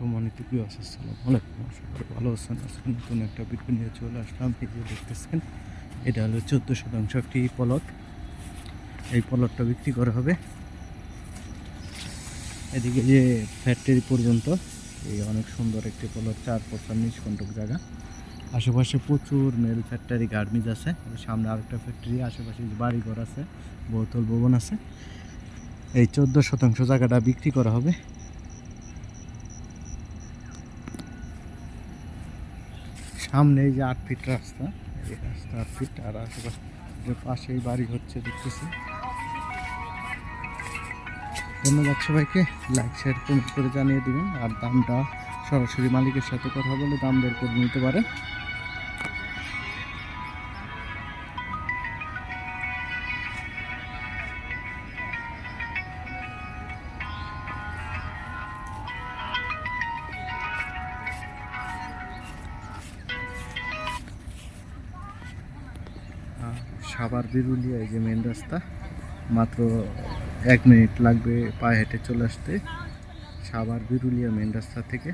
সম্মানিত প্রিয় আসসালাম আলাইকুম। আশা ভালো আছেন। আজকে নতুন একটা ভিডিও নিয়ে চলে আসলাম। এই যে দেখতেছেন, এটা হলো চোদ্দ শতাংশ একটি পলট এই পলটটা বিক্রি করা হবে এদিকে যে ফ্যাক্টরি পর্যন্ত, এই অনেক সুন্দর একটি পলট চার প্রচার নিচ কন্টক জায়গা। আশেপাশে প্রচুর মেল ফ্যাক্টরি গার্মেন্টস আছে। সামনে আরেকটা ফ্যাক্টরি আশেপাশে বাড়িঘর আছে, বহুতল ভবন আছে। এই চোদ্দ শতাংশ জায়গাটা বিক্রি করা হবে। সামনে এই যে আট ফিট রাস্তা, এই রাস্তা আট ফিট আর আশেপাশে যে পাশেই বাড়ি হচ্ছে দেখতেছি। ধন্যবাদ সবাইকে লাইক শেয়ার কমেন্ট করে জানিয়ে দেবেন। আর দামটা সরাসরি মালিকের সাথে কথা বলে দাম বের করে নিতে পারেন। সাভার বিরুলিয়া যে মেন রাস্তা, মাত্র এক মিনিট লাগবে পায়ে হেঁটে চলে আসতে। সাবার বিরুলিয়া মেন রাস্তা থেকে।